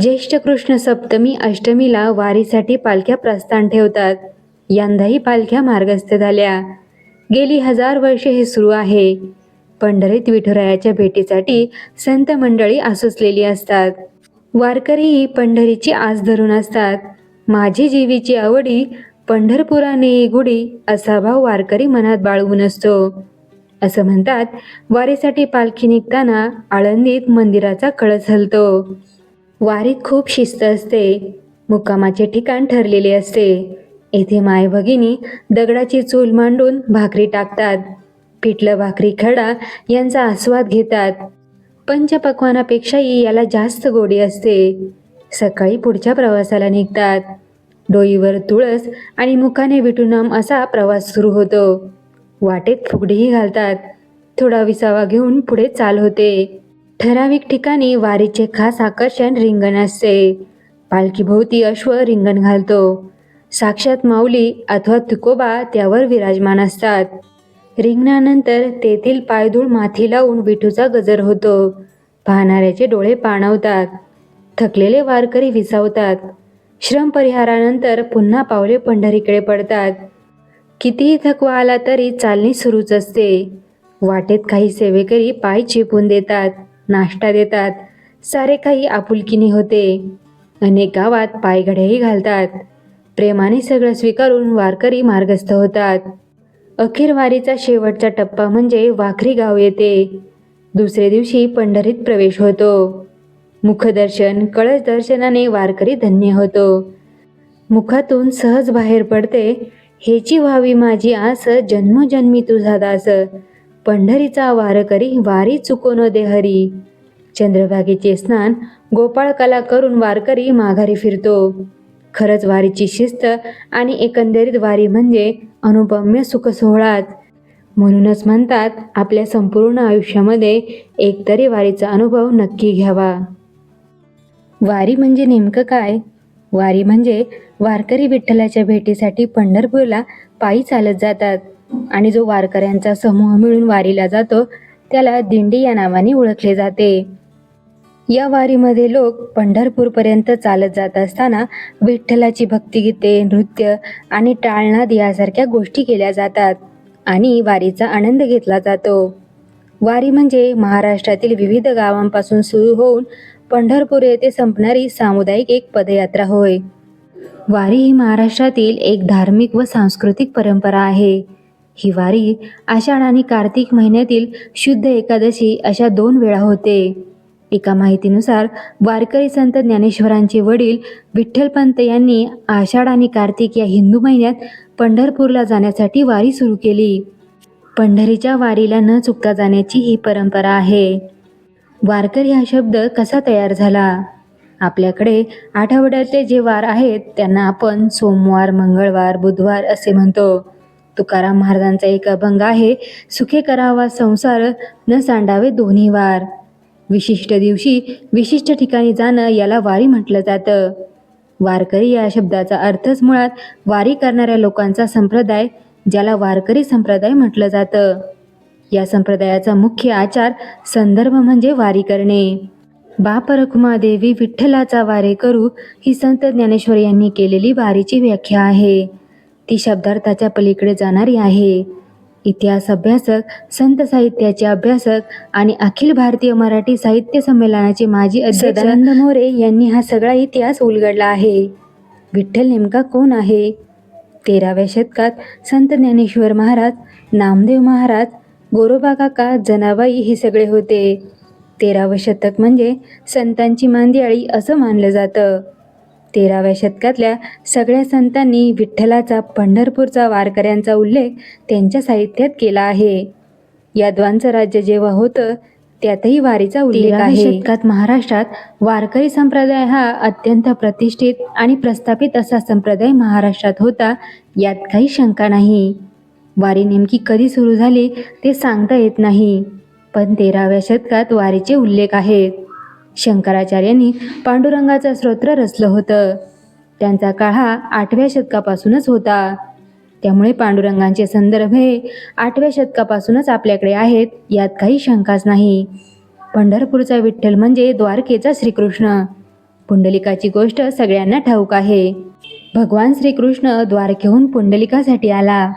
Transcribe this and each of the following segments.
ज्येष्ठ कृष्ण सप्तमी अष्टमीला वारीसाठी पालख्या प्रस्थान ठेवतात. यंदाही पालख्या मार्गस्थ झाल्या. गेली हजार वर्षे हे सुरू आहे. पंढरीत विठुरायाच्या भेटीसाठी संत मंडळी आसुसलेली असतात. वारकरीही पंढरीची आस धरून असतात. माझी जीवीची आवडी पंढरपुराने गुढी असा भाव वारकरी मनात बाळगून असतो. असं म्हणतात वारीसाठी पालखी निघताना आळंदीत मंदिराचा कळस हलतो. वारीत खूप शिस्त असते मुक्कामाचे ठिकाण ठरलेले असते. येथे माय भगिनी दगडाची चूल मांडून भाकरी टाकतात. पिठलं भाकरी खडा यांचा आस्वाद घेतात. पंचपक्वानापेक्षाही याला जास्त गोडी असते. सकाळी पुढच्या प्रवासाला निघतात. डोईवर तुळस आणि मुखाने विटुनाम असा प्रवास सुरू होतो. वाटेत फुगडीही घालतात. थोडा विसावा घेऊन पुढे चाल होते. ठराविक ठिकाणी वारीचे खास आकर्षण रिंगण असते. पालखीभोवती अश्व रिंगण घालतो. साक्षात माऊली अथवा तुकोबा त्यावर विराजमान असतात. रिंगणानंतर तेथील पायधूळ माथी लावून विठूचा गजर होतो. पाहणाऱ्याचे डोळे पाणवतात. थकलेले वारकरी विसावतात. श्रम परिहारानंतर पुन्हा पावले पंढरीकडे पडतात. कितीही थकवा आला तरी चालणी सुरूच असते. वाटेत काही सेवेकरी पाय चिपून देतात. नाश्ता देतात. सारे काही आपुलकीने होते. अनेक गावात पायघड्याही घालतात. प्रेमाने सगळं स्वीकारून वारकरी मार्गस्थ होतात. अखेर वारीचा शेवटचा टप्पा म्हणजे वाखरी गाव येते. दुसरे दिवशी पंढरीत प्रवेश होतो. मुखदर्शन कळस दर्शनाने वारकरी धन्य होतो. मुखातून सहज बाहेर पडते हेची व्हावी माझी आस जन्मजन्मी तुझा दास. पंढरीचा वारकरी वारी चुकोन दे हरी चंद्रभागेचे स्नान गोपाळ कला करून वारकरी माघारी फिरतो. खरंच वारीची शिस्त आणि एकंदरीत वारी म्हणजे अनुपम्य सुखसोहळात म्हणूनच म्हणतात आपल्या संपूर्ण आयुष्यामध्ये एकतरी वारीचा अनुभव नक्की घ्यावा. वारी म्हणजे नेमकं काय? वारी म्हणजे वारकरी विठ्ठलाच्या भेटीसाठी पंढरपूरला पायी चालत जातात. आणि जो वारकऱ्यांचा समूह मिळून वारीला जातो त्याला दिंडी या नावाने ओळखले जाते. या वारीमध्ये लोक पंढरपूरपर्यंत चालत जात असताना विठ्ठलाची भक्तिगीते नृत्य आणि टाळनाद यासारख्या गोष्टी केल्या जातात आणि वारीचा आनंद घेतला जातो. वारी म्हणजे महाराष्ट्रातील विविध गावांपासून सुरू होऊन पंढरपूर येथे संपणारी सामुदायिक एक पदयात्रा होय. वारी ही महाराष्ट्रातील एक धार्मिक व सांस्कृतिक परंपरा आहे. ही वारी आषाढ आणि कार्तिक महिन्यातील शुद्ध एकादशी अशा दोन वेळा होते. एका माहितीनुसार वारकरी संत ज्ञानेश्वरांचे वडील विठ्ठलपंत यांनी आषाढ आणि कार्तिक या हिंदू महिन्यात पंढरपूरला जाण्यासाठी वारी सुरू केली. पंढरीच्या वारीला न चुकता जाण्याची ही परंपरा आहे. वारकरी हा शब्द कसा तयार झाला? आपल्याकडे आठवड्यातले जे वार आहेत त्यांना आपण सोमवार मंगळवार बुधवार असे म्हणतो. तुकाराम महाराजांचा एक अभंग आहे सुखे करावा संसार न सांडावे दोन्ही वार. विशिष्ट दिवशी विशिष्ट ठिकाणी जाणं याला वारी म्हटलं जातं. वारकरी या शब्दाचा अर्थच मुळात वारी करणाऱ्या लोकांचा संप्रदाय ज्याला वारकरी संप्रदाय म्हटलं जातं. या संप्रदायाचा मुख्य आचार संदर्भ म्हणजे वारी करणे. बाप रखुमादेवी विठ्ठलाचा वारे करू ही संत ज्ञानेश्वर यांनी केलेली वारीची व्याख्या आहे. ती शब्दार्थाच्या पलीकडे जाणारी आहे. इतिहास अभ्यासक संत साहित्याचे अभ्यासक आणि अखिल भारतीय मराठी साहित्य संमेलनाचे माजी अध्यक्ष सदानंद मोरे यांनी हा सगळा इतिहास उलगडला आहे. विठ्ठल नेमका कोण आहे? तेराव्या शतकात संत ज्ञानेश्वर महाराज नामदेव महाराज गोरोबा काका जनाबाई हे सगळे होते. तेरावं शतक म्हणजे संतांची मांदियाळी असं मानलं जातं. तेराव्या शतकातल्या सगळ्या संतांनी विठ्ठलाचा पंढरपूरचा वारकऱ्यांचा उल्लेख त्यांच्या साहित्यात केला आहे. यादवांचं राज्य जेव्हा होतं त्यातही वारीचा उल्लेख आहे. शतकात महाराष्ट्रात वारकरी संप्रदाय हा अत्यंत प्रतिष्ठित आणि प्रस्थापित असा संप्रदाय महाराष्ट्रात होता यात काही शंका नाही. वारी नेमकी कधी सुरू झाली ते सांगता येत नाही. पण तेराव्या शतकात वारीचे उल्लेख आहेत. शंकराचार्यांनी पांडुरंगाचं स्तोत्र रचलं होतं. त्यांचा काळ हा आठव्या शतकापासूनच होता. त्यामुळे पांडुरंगांचे संदर्भ हे आठव्या शतकापासूनच आपल्याकडे आहेत यात काही शंकाच नाही. पंढरपूरचा विठ्ठल म्हणजे द्वारकेचा श्रीकृष्ण. पुंडलिकाची गोष्ट सगळ्यांना ठाऊक आहे. भगवान श्रीकृष्ण द्वारकेहून पुंडलिकासाठी आला.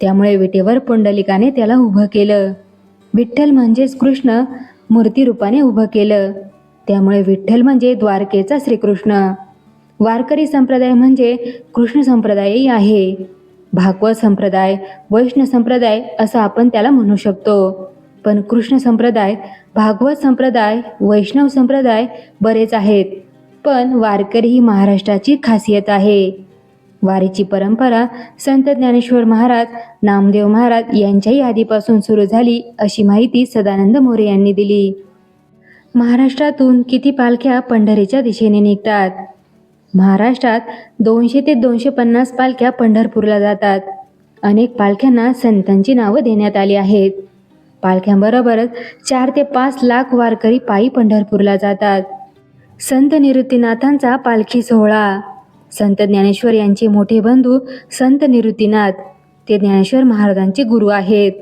त्यामुळे विटेवर पुंडलिकाने त्याला उभं केलं. विठ्ठल म्हणजेच कृष्ण मूर्तीरूपाने उभं केलं. त्यामुळे विठ्ठल म्हणजे द्वारकेचा श्रीकृष्ण. वारकरी संप्रदाय म्हणजे कृष्ण संप्रदायही आहे. भागवत संप्रदाय वैष्णव संप्रदाय असं आपण त्याला म्हणू शकतो. पण कृष्ण संप्रदाय भागवत संप्रदाय वैष्णव संप्रदाय बरेच आहेत. पण वारकरी ही महाराष्ट्राची खासियत आहे. वारीची परंपरा संत ज्ञानेश्वर महाराज नामदेव महाराज यांच्याही आधीपासून सुरू झाली अशी माहिती सदानंद मोरे यांनी दिली. महाराष्ट्रातून किती पालख्या पंढरीच्या दिशेने निघतात? महाराष्ट्रात दोनशे ते दोनशे पन्नास पालख्या पंढरपूरला जातात. अनेक पालख्यांना संतांची नावं देण्यात आली आहेत. पालख्यांबरोबरच चार ते पाच लाख वारकरी पायी पंढरपूरला जातात. संत निवृत्तीनाथांचा पालखी सोहळा. संत ज्ञानेश्वर यांचे मोठे बंधू संत निवृत्तीनाथ ते ज्ञानेश्वर महाराजांचे गुरु आहेत.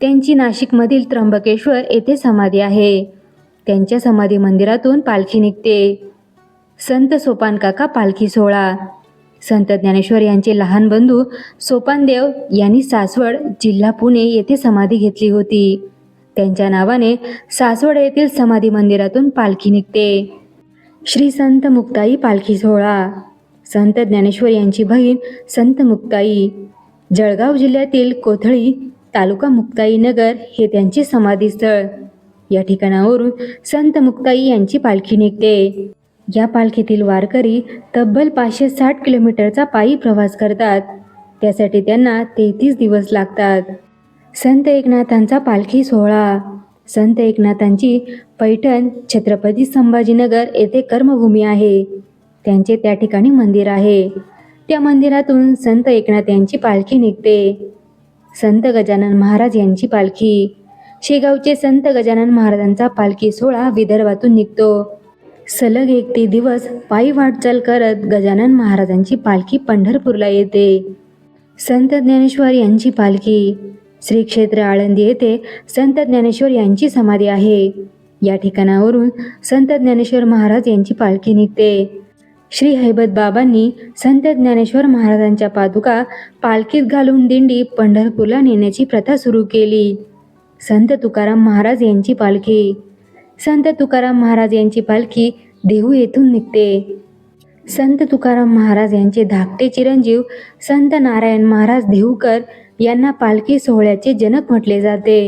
त्यांची नाशिकमधील त्र्यंबकेश्वर येथे समाधी आहे. त्यांच्या समाधी मंदिरातून पालखी निघते. संत सोपान काका पालखी सोहळा. संत ज्ञानेश्वर यांचे लहान बंधू सोपानदेव यांनी सासवड जिल्हा पुणे येथे समाधी घेतली होती. त्यांच्या नावाने सासवड येथील समाधी मंदिरातून पालखी निघते. श्री संत मुक्ताई पालखी सोहळा. संत ज्ञानेश्वर यांची बहीण संत मुक्ताई. जळगाव जिल्ह्यातील कोथळी तालुका मुक्ताई नगर हे त्यांचे समाधीस्थळ. या ठिकाणावरून संत मुक्ताई यांची पालखी निघते. या पालखीतील वारकरी तब्बल पाचशे साठ किलोमीटरचा पायी प्रवास करतात. त्यासाठी त्यांना तेहतीस दिवस लागतात. संत एकनाथांचा पालखी सोहळा. संत एकनाथांची पैठण छत्रपती संभाजीनगर येथे कर्मभूमी आहे. त्यांचे त्या ठिकाणी मंदिर आहे. त्या मंदिरातून संत एकनाथ यांची पालखी निघते. संत गजानन महाराज यांची पालखी. शेगावचे संत गजानन महाराजांचा पालखी सोहळा विदर्भातून निघतो. सलग एक ते दिवस पायी वाटचाल करत गजानन महाराजांची पालखी पंढरपूरला येते. संत ज्ञानेश्वर यांची पालखी. श्री क्षेत्र आळंदी येथे संत ज्ञानेश्वर यांची समाधी आहे. या ठिकाणावरून संत ज्ञानेश्वर महाराज यांची पालखी निघते. श्री हैबत बाबांनी संत ज्ञानेश्वर महाराजांच्या पादुका पालखीत घालून दिंडी पंढरपूरला नेण्याची प्रथा सुरू केली. संत तुकाराम महाराज यांची पालखी. संत तुकाराम महाराज यांची पालखी देहू येथून निघते. संत तुकाराम महाराज यांचे धाकटे चिरंजीव संत नारायण महाराज देहूकर यांना पालखी सोहळ्याचे जनक म्हटले जाते.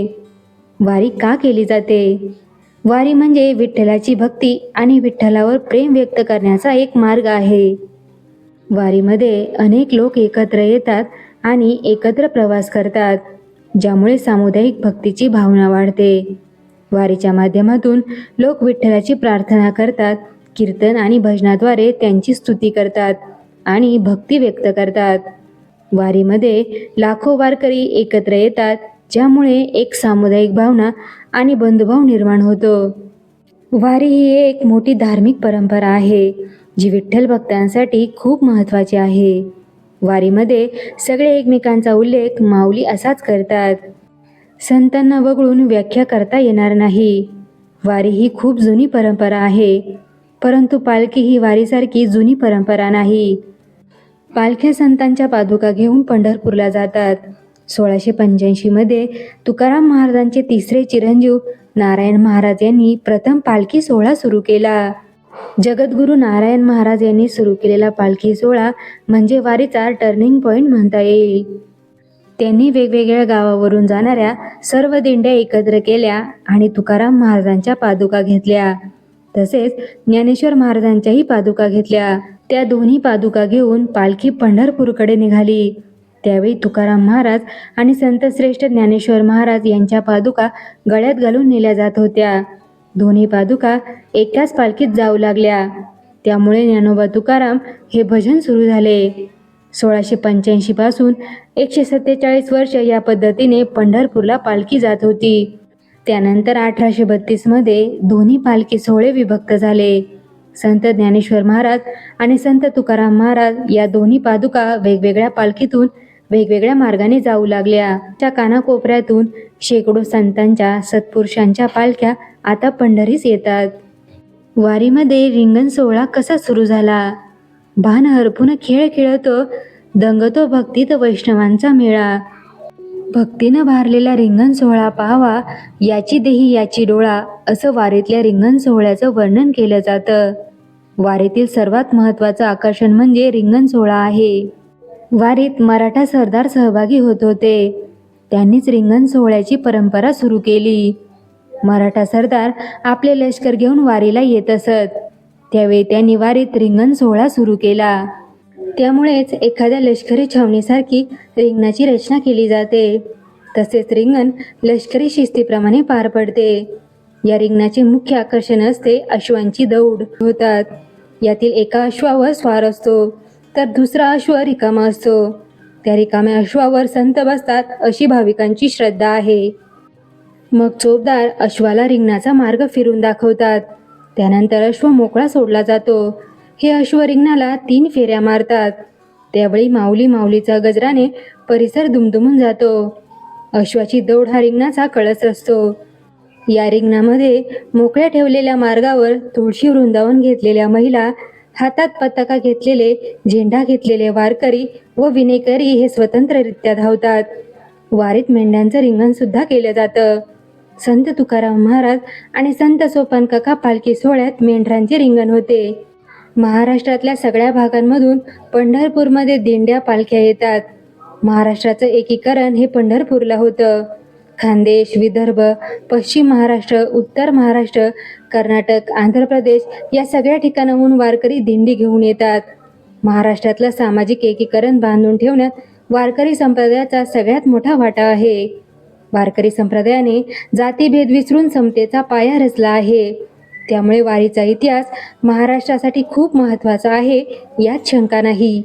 वारी का केली जाते? वारी म्हणजे विठ्ठलाची भक्ती आणि विठ्ठलावर प्रेम व्यक्त करण्याचा एक मार्ग आहे. वारीमध्ये अनेक लोक एकत्र येतात आणि एकत्र प्रवास करतात. ज्यामुळे सामुदायिक भक्तीची भावना वाढते. वारीच्या माध्यमातून लोक विठ्ठलाची प्रार्थना करतात कीर्तन आणि भजनाद्वारे त्यांची स्तुती करतात आणि भक्ती व्यक्त करतात. वारीमध्ये लाखो वारकरी एकत्र येतात ज्यामुळे एक सामुदायिक भावना आणि बंधुभाव निर्माण होतो. वारी ही एक मोठी धार्मिक परंपरा आहे जी विठ्ठल भक्तांसाठी खूप महत्त्वाची आहे. वारीमध्ये सगळे एकमेकांचा उल्लेख माऊली असाच करतात. संतांना वगळून व्याख्या करता येणार नाही. वारी ही खूप जुनी परंपरा आहे परंतु पालखी ही वारीसारखी जुनी परंपरा नाही. पालख्या संतांच्या पादुका घेऊन पंढरपूरला जातात. सोळाशे पंच्याऐंशीमध्ये तुकाराम महाराजांचे तिसरे चिरंजीव नारायण महाराज यांनी प्रथम पालखी सोहळा सुरू केला. जगद्गुरू नारायण महाराज यांनी सुरू केलेला पालखी सोहळा म्हणजे वारीचा टर्निंग पॉईंट म्हणता येईल. त्यांनी वेगवेगळ्या गावावरून जाणाऱ्या सर्व दिंड्या एकत्र केल्या आणि तुकाराम महाराजांच्या पादुका घेतल्या. तसेच ज्ञानेश्वर महाराजांच्याही पादुका घेतल्या. त्या दोन्ही पादुका घेऊन पालखी पंढरपूरकडे निघाली. त्यावेळी तुकाराम महाराज आणि संतश्रेष्ठ ज्ञानेश्वर महाराज यांच्या पादुका गळ्यात घालून नेल्या जात होत्या. दोन्ही पादुका एकाच पालखीत जाऊ लागल्या. त्यामुळे ज्ञानोबा तुकाराम हे भजन सुरू झाले. सोळाशे पंच्याऐंशी पासून एकशे सत्तेचाळीस वर्ष या पद्धतीने पंढरपूरला पालखी जात होती. त्यानंतर अठराशे बत्तीसमध्ये दोन्ही पालखी सोहळे विभक्त झाले. संत ज्ञानेश्वर महाराज आणि संत तुकाराम महाराज या दोन्ही पादुका वेगवेगळ्या पालखीतून वेगवेगळ्या मार्गाने जाऊ लागल्या. त्या कानाकोपऱ्यातून शेकडो संतांच्या सत्पुरुषांच्या पालख्या आता पंढरीस येतात. वारीमध्ये रिंगण सोहळा कसा सुरू झाला? भान हरपून खेळ खेळतो दंगतो भक्तीत वैष्णवांचा मेळा. भक्तीनं भारलेला रिंगण सोहळा पाहावा याची देही याची डोळा असं वारीतल्या रिंगण सोहळ्याचं वर्णन केलं जातं. वारीतील सर्वात महत्त्वाचं आकर्षण म्हणजे रिंगण सोहळा आहे. वारीत मराठा सरदार सहभागी होत होते. त्यांनीच रिंगण सोहळ्याची परंपरा सुरू केली. मराठा सरदार आपले लष्कर घेऊन वारीला येत असत. त्यावेळी त्यांनी वारीत रिंगण सोहळा सुरू केला. त्यामुळेच एखाद्या लष्करी छावणीसारखी रिंगणाची रचना केली जाते. तसेच रिंगण लष्करी शिस्तीप्रमाणे पार पडते. या रिंगणाचे मुख्य आकर्षण असते अश्वांची दौड होतात. यातील एका अश्वावर स्वार असतो. तर दुसरा अश्व रिकामा असतो. त्या रिकाम्या अश्वावर संत बसतात अशी भाविकांची श्रद्धा आहे. मग चोपदार अश्वाला रिंगणाचा मार्ग फिरून दाखवतात. त्यानंतर अश्व मोकळा सोडला जातो. हे अश्व रिंगणाला तीन फेऱ्या मारतात. त्यावेळी माऊली माऊलीचा गजराने परिसर दुमदुमून जातो. अश्वाची दौड हा रिंगणाचा कळस असतो. या रिंगणामध्ये मोकळ्या ठेवलेल्या मार्गावर तुळशी वृंदावन घेतलेल्या महिला हातात पताका घेतलेले झेंडा घेतलेले वारकरी व विनेकरी हे स्वतंत्ररित्या धावतात. वारीत मेंढ्यांचं रिंगण सुद्धा केलं जातं. संत तुकाराम महाराज आणि संत सोपान काका पालखी सोहळ्यात मेंढरांचे रिंगण होते. महाराष्ट्रातल्या सगळ्या भागांमधून पंढरपूरमध्ये दिंड्या पालख्या येतात. महाराष्ट्राचं एकीकरण हे पंढरपूरला होतं. खानदेश विदर्भ पश्चिम महाराष्ट्र उत्तर महाराष्ट्र कर्नाटक आंध्र प्रदेश या सगळ्या ठिकाणाहून वारकरी दिंडी घेऊन येतात. महाराष्ट्रातलं सामाजिक एकीकरण बांधून ठेवण्यात वारकरी संप्रदायाचा सगळ्यात मोठा वाटा आहे. वारकरी संप्रदायाने जातीभेद विसरून समतेचा पाया रचला आहे. त्यामुळे वारीचा इतिहास महाराष्ट्रासाठी खूप महत्त्वाचा आहे यात शंका नाही.